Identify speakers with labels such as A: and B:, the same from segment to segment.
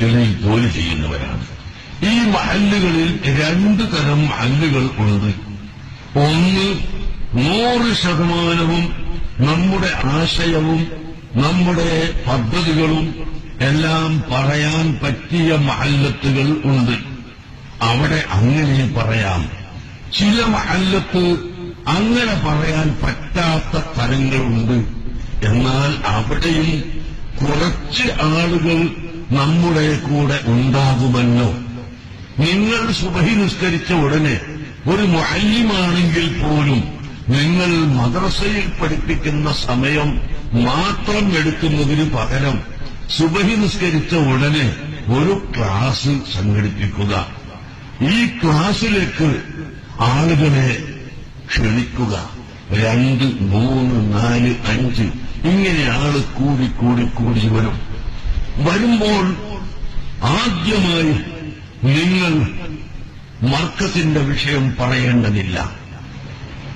A: ഇതിൽ ജോലി ചെയ്യുന്നവരാണ്. ഈ മഹല്ലുകളിൽ രണ്ടു തരം മഹല്ലുകൾ ഉണ്ട്. ഒന്ന് നൂറ് ശതമാനവും നമ്മുടെ ആശയവും നമ്മുടെ പദ്ധതികളും എല്ലാം പറയാൻ പറ്റിയ മഹല്ലത്തുകൾ ഉണ്ട്. അവിടെ അങ്ങനെ പറയാം. ചില മഹല്ലത്ത് അങ്ങനെ പറയാൻ പറ്റാത്ത സ്ഥലങ്ങളുണ്ട് എന്നാൽ അവിടെയും കുറച്ച് ആളുകൾ നമ്മുടെ കൂടെ ഉണ്ടാകുമല്ലോ. നിങ്ങൾ സുബഹി നിസ്കരിച്ച ഉടനെ ഒരു മുഹല്യമാണെങ്കിൽ പോലും നിങ്ങൾ മദ്രസയിൽ പഠിപ്പിക്കുന്ന സമയം മാത്രം എടുക്കുന്നതിന് പകരം സുബഹി നിസ്കരിച്ച ഉടനെ ഒരു ക്ലാസ് സംഘടിപ്പിക്കുക. ഈ ക്ലാസ്സിലേക്ക് ആളുകളെ ക്ഷണിക്കുക. രണ്ട് മൂന്ന് നാല് അഞ്ച് ഇങ്ങനെ ആൾ കൂടി കൂടി കൂടി വരും. വരുമ്പോൾ ആദ്യമായി നിങ്ങൾ മർക്കത്തിന്റെ വിഷയം പറയേണ്ടതില്ല.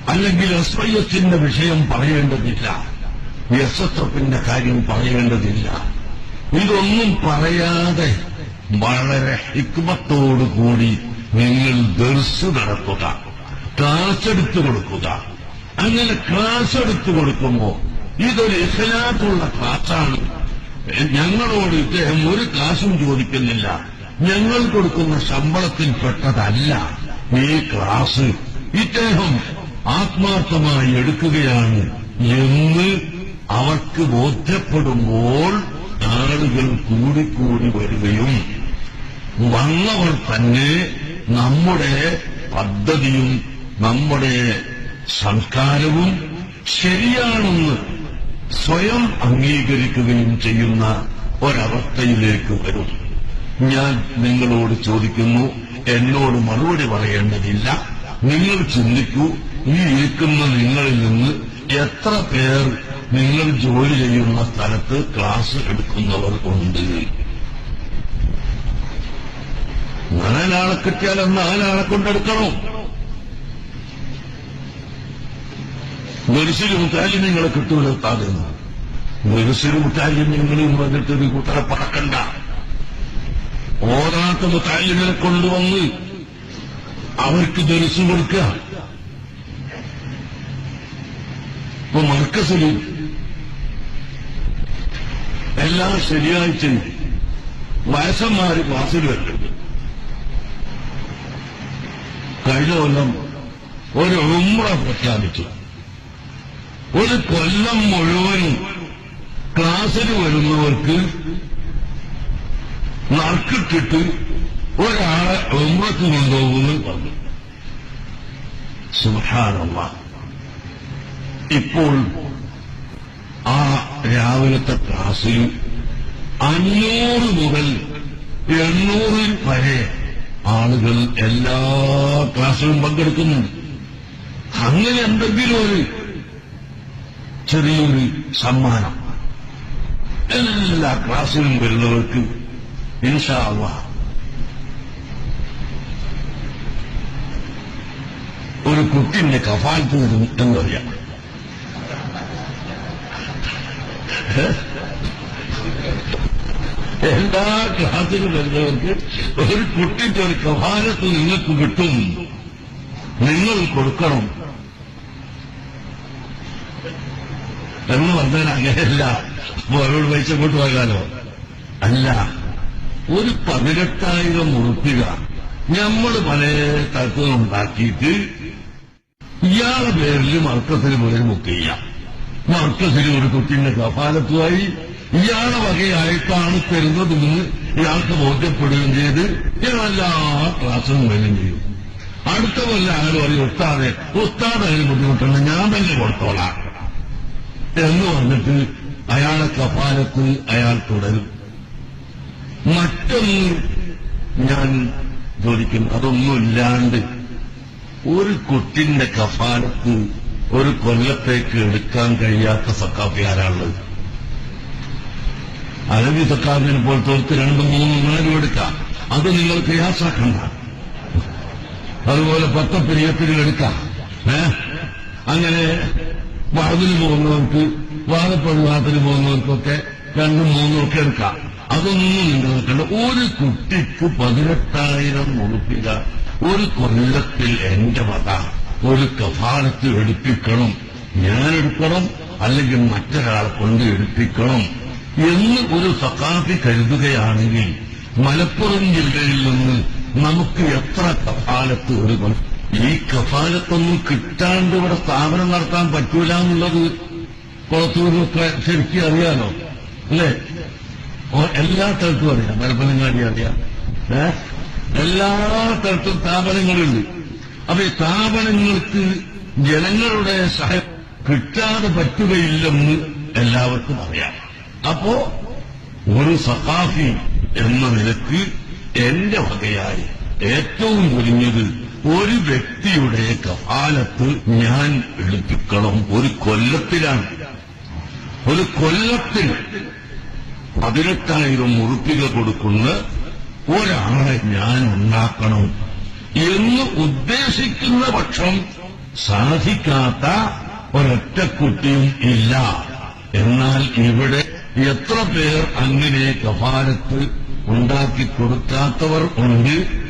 A: അല്ലെങ്കിൽ എസിന്റെ വിഷയം പറയേണ്ടതില്ല. എസ് കാര്യം പറയേണ്ടതില്ല. ഇതൊന്നും പറയാതെ വളരെ ഹിക്മത്തോടുകൂടി നിങ്ങൾ ദർസ് നടക്കുക ക്ലാസ് എടുത്തു കൊടുക്കുക. അങ്ങനെ ക്ലാസ് എടുത്തു കൊടുക്കുമ്പോ ഇതൊരു ഇഖലാത്തുള്ള ക്ലാസ്സാണ്. ഞങ്ങളോട് ഇദ്ദേഹം ഒരു ക്ലാസും ചോദിക്കുന്നില്ല. ഞങ്ങൾ കൊടുക്കുന്ന ശമ്പളത്തിൽ പെട്ടതല്ല. ഈ ക്ലാസ് ഇദ്ദേഹം ആത്മാർത്ഥമായി എടുക്കുകയാണ് എന്ന് അവർക്ക് ബോധ്യപ്പെടുമ്പോൾ ആളുകൾ കൂടിക്കൂടി വരികയും വന്നവർ തന്നെ നമ്മുടെ പദ്ധതിയും നമ്മുടെ സംസ്കാരവും ശരിയാണെന്ന് സ്വയം അംഗീകരിക്കുകയും ചെയ്യുന്ന ഒരവസ്ഥയിലേക്ക് വരും. ഞാൻ നിങ്ങളോട് ചോദിക്കുന്നു എന്നോട് മറുപടി പറയേണ്ടതില്ല. നിങ്ങൾ ചിന്തിക്കൂ ഈ ഇരിക്കുന്ന നിങ്ങളിൽ നിന്ന് എത്ര പേർ നിങ്ങൾ ജോലി ചെയ്യുന്ന സ്ഥലത്ത് ക്ലാസ് എടുക്കുന്നവർ ഉണ്ട്. നാലാളെ കിട്ടിയാൽ നാലാളെ കൊണ്ടെടുക്കണം. മനുഷ്യരും കാര്യം നിങ്ങളെ കിട്ടൂല ഉത്താതെ മെരിസിൽ മുട്ടായി നിങ്ങൾ വന്നിട്ട് ഒരു കൂട്ടരെ പറക്കണ്ട. ഓരാത്ത മുത്താലിനെ കൊണ്ടുവന്ന് അവർക്ക് ദർശു കൊടുക്കുക ഇപ്പൊ മർക്കസിൽ എല്ലാ ശനിയാഴ്ചയും വയസ്സന്മാര് ക്ലാസ്സിൽ വരുന്നുണ്ട്. കഴിഞ്ഞ കൊല്ലം ഒരു ഉമ്ര പ്രഖ്യാപിച്ചു. ഒരു കൊല്ലം മുഴുവനും ക്ലാസ്സിൽ വരുന്നവർക്ക് നറുക്കിട്ടിട്ട് ഒരാളെ ഉമ്രക്ക് കൊണ്ടുപോകുമെന്ന് പറഞ്ഞു. സുഹാനമ്മ ഇപ്പോൾ ആ രാവിലത്തെ ക്ലാസ്സിൽ അഞ്ഞൂറ് മുതൽ എണ്ണൂറിൽ വരെ ആളുകൾ എല്ലാ ക്ലാസ്സിലും പങ്കെടുക്കുന്നു അങ്ങനെ എന്തെങ്കിലും ഒരു ചെറിയൊരു സമ്മാനം. എല്ലാ ക്ലാസ്സിലും വരുന്നവർക്ക് ഇൻഷാ അള്ളാഹ് ഒരു കുട്ടിന്റെ കഫാലത്ത് തരും പറയാം എല്ലാ ക്ലാസ്സിലും വരുന്നവർക്ക് ഒരു കുട്ടിന്റെ ഒരു കഫാലത്ത് നിങ്ങൾക്ക് കിട്ടും. നിങ്ങൾ കൊടുക്കണം. എന്ന് വന്നാൽ അങ്ങനെയല്ല. അവരോട് പൈസ കൊണ്ട് പോകാലോ അല്ല. ഒരു പതിനെട്ടായിരം ഉറുപ്പിക നമ്മൾ പല തരത്തിൽ ഉണ്ടാക്കിയിട്ട് ഇയാളെ പേരിൽ മർക്കസിന് മുതൽ ബുക്ക് ചെയ്യാം. മർക്കസിന് ഒരു കുട്ടിന്റെ കഫാലത്തുമായി ഇയാളെ വകയായിട്ടാണ് തരുന്നതെന്ന് ഇയാൾക്ക് ബോധ്യപ്പെടുകയും ചെയ്ത് ഇയാൾ എല്ലാ ക്ലാസ്സും വരികയും ചെയ്യും. അടുത്ത കൊല്ലം ആരും അറിയും ഉസ്താദെ ഉസ്താദ് അതിന് ബുദ്ധിമുട്ടുണ്ട് ഞാൻ തന്നെ കൊടുത്തോളാം. എന്ന് വന്നിട്ട് അയാളെ കപാലത്തിൽ അയാൾ തുടരും. മറ്റൊന്ന് ഞാൻ ചോദിക്കും അതൊന്നുമില്ലാണ്ട് ഒരു കുട്ടിന്റെ കഫാലത്ത് ഒരു കൊല്ലത്തേക്ക് എടുക്കാൻ കഴിയാത്ത സക്കാഫി ആരാളുള്ളത് അരബി സക്കാഫിനെ പോലത്തെ രണ്ട് മൂന്ന് നാലും എടുക്കാം. അത് നിങ്ങൾ പ്രയാസാക്കണ്ട അതുപോലെ പത്ത പ്രിയത്തിനും എടുക്കാം. ഏ? അങ്ങനെ വാതിന് പോകുന്നവർക്ക് വാദപ്രവിവാഹത്തിന് പോകുന്നവർക്കൊക്കെ രണ്ടും മൂന്നും ഒക്കെ എടുക്കാം. അതൊന്നും നിങ്ങൾ നോക്കണ്ട ഒരു കുട്ടിക്ക് പതിനെട്ടായിരം ഉറുപ്പിക ഒരു കൊല്ലത്തിൽ എന്റെ വക ഒരു കഫാലത്ത് എടുപ്പിക്കണം. ഞാൻ എടുക്കണം അല്ലെങ്കിൽ മറ്റൊരാളെ കൊണ്ട് എടുപ്പിക്കണം എന്ന് ഒരു സഖാഫി കരുതുകയാണെങ്കിൽ മലപ്പുറം ജില്ലയിൽ നിന്ന് നമുക്ക് എത്ര കഫാലത്ത് ഒരു ഈ കഫാലത്തൊന്നും കിട്ടാണ്ട് ഇവിടെ സ്ഥാപനം നടത്താൻ പറ്റൂല എന്നുള്ളത് കുളത്തൂരൊക്കെ ശരിക്കും അറിയാലോ അല്ലേ? എല്ലാ സ്ഥലത്തും അറിയാം മലപ്പനങ്ങാടി അറിയാം. എല്ലാ സ്ഥലത്തും സ്ഥാപനങ്ങളുണ്ട്. അപ്പൊ ഈ സ്ഥാപനങ്ങൾക്ക് ജനങ്ങളുടെ സഹായം കിട്ടാതെ പറ്റുകയില്ലെന്ന് എല്ലാവർക്കും അറിയാം. അപ്പോ ഒരു സഖാഫി എന്ന നിലയ്ക്ക് എന്റെ വകയായി ഏറ്റവും കുരിഞ്ഞത് ഒരു വ്യക്തിയുടെ കഫാലത്ത് ഞാൻ എടുപ്പിക്കണം. ഒരു കൊല്ലത്തിലാണ്. ഒരു കൊല്ലത്തിൽ പതിനെട്ടായിരം ഉറുപ്പിക കൊടുക്കുന്ന ഒരാളെ ഞാൻ ഉണ്ടാക്കണം എന്ന് ഉദ്ദേശിക്കുന്ന പക്ഷം സാധിക്കാത്ത ഒരൊറ്റ കുട്ടിയും ഇല്ല. എന്നാൽ ഇവിടെ എത്ര പേർ അങ്ങനെ കഫാലത്ത് ഉണ്ടാക്കി കൊടുക്കാത്തവർ ഉണ്ട്?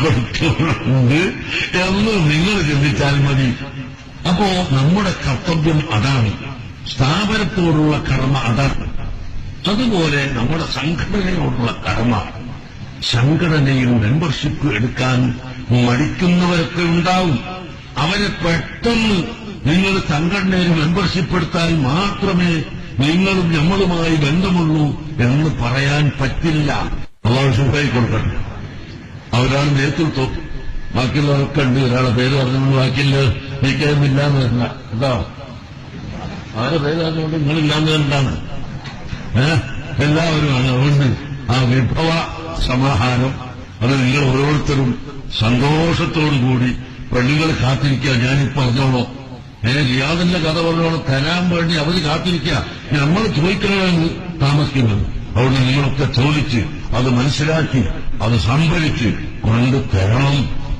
A: കൊടുത്തവരുണ്ട് എന്ന് നിങ്ങൾ ചിന്തിച്ചാൽ മതി. അപ്പോ നമ്മുടെ കർത്തവ്യം അതാണ്. സ്ഥാപനത്തോടുള്ള കർമ്മ അതാണ്. അതുപോലെ നമ്മുടെ സംഘടനയോടുള്ള കർമ്മ. സംഘടനയിൽ മെമ്പർഷിപ്പ് എടുക്കാൻ മടിക്കുന്നവരൊക്കെ ഉണ്ടാവും. അവരെ പെട്ടെന്ന് നിങ്ങൾ സംഘടനയിൽ മെമ്പർഷിപ്പ് എടുത്താൽ മാത്രമേ നിങ്ങളും നമ്മളുമായി ബന്ധമുള്ളൂ എന്ന് പറയാൻ പറ്റില്ല. അള്ളാഹു സുഖമായി കൊടുക്കട്ടെ. അവരാണ് നേതൃത്വം ബാക്കിയുള്ളവരൊക്കെ ഉണ്ട് ഒരാളെ പേര് പറഞ്ഞു ബാക്കിയില്ല. നീക്കാമില്ലാന്ന് വരുന്ന കേട്ടോ ആരെ പേര് പറഞ്ഞുകൊണ്ട് നിങ്ങളില്ലാന്ന് വരണ്ടാണ് ഏഹ് എല്ലാവരുമാണ് അതുകൊണ്ട് ആ വിഭവ സമാഹാരം അത് നിങ്ങൾ ഓരോരുത്തരും സന്തോഷത്തോടു കൂടി പെണ്ണുങ്ങൾ കാത്തിരിക്കുക. ഞാനിപ്പോ പറഞ്ഞോളൂ. ഏ റിയാദിന്റെ കഥ പറഞ്ഞോളൂ. തരാൻ വേണ്ടി അവർ കാത്തിരിക്കുക. നമ്മൾ ചോദിക്കണമെന്ന് താമസിക്കുന്നത്. അതുകൊണ്ട് നിങ്ങളൊക്കെ ചോദിച്ച് അത് മനസ്സിലാക്കി അത് സംഭരിച്ച് കൊണ്ട് തരണം.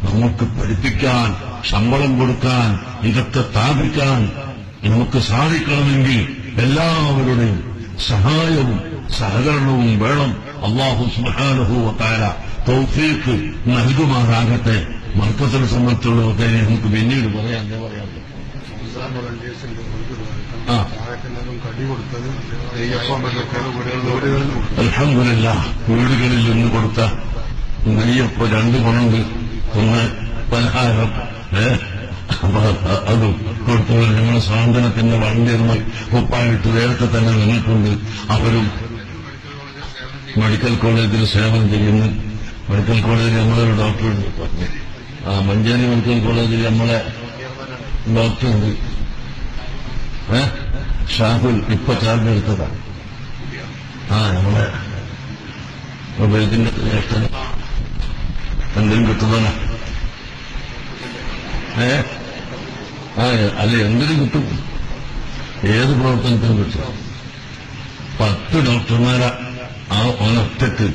A: നമുക്ക് പഠിപ്പിക്കാൻ ശമ്പളം കൊടുക്കാൻ ഇതൊക്കെ സ്ഥാപിക്കാൻ നമുക്ക് സാധിക്കണമെങ്കിൽ എല്ലാവരുടെയും സഹായവും സഹകരണവും വേണം. അള്ളാഹു സുഹാനുഭവത്തായ തൗഫീക്ക് നൽകുമാറാകട്ടെ. മർക്കത്തിനെ സംബന്ധിച്ചുള്ളതൊക്കെ നമുക്ക് പിന്നീട് പറയാം. എന്താ പറയാം. അലഹമില്ല വീടുകളിൽ നിന്ന് കൊടുത്ത നെയ്യപ്പ രണ്ട് ഗുണമുണ്ട് ഒന്ന് പലഹാരം അതും കൊടുത്തവർ ഞങ്ങളുടെ സാന്ത്വനത്തിന്റെ വളണ്ടിയർമാർ ഒപ്പായിട്ട് നേരത്തെ തന്നെ നിന്നിട്ടുണ്ട്. അവരും മെഡിക്കൽ കോളേജിൽ സേവനം ചെയ്യുന്നു. മെഡിക്കൽ കോളേജിൽ നമ്മളൊരു ഡോക്ടറുണ്ട്. പറഞ്ഞു ആ മഞ്ചേരി മെഡിക്കൽ കോളേജിൽ നമ്മളെ ഡോക്ടറുണ്ട്. ഷാഹുൽ ഇപ്പൊ ചാർജ് എടുത്തതാണ് ആ നമ്മളെ മൊബൈലിന്റെ എന്തെങ്കിലും കിട്ടുന്നതാ ഏ? ആ അല്ല എന്തിനും കിട്ടും? ഏത് പ്രവർത്തനത്തിനും കിട്ടും. പത്ത് ഡോക്ടർമാരെ ആ ഒനൊറ്റക്ക്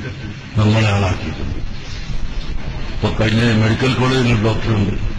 A: നമ്മളെ ആളാക്കിയിട്ടുണ്ട്. ഇപ്പൊ കഴിഞ്ഞ മെഡിക്കൽ കോളേജിൽ ഡോക്ടറുണ്ട്.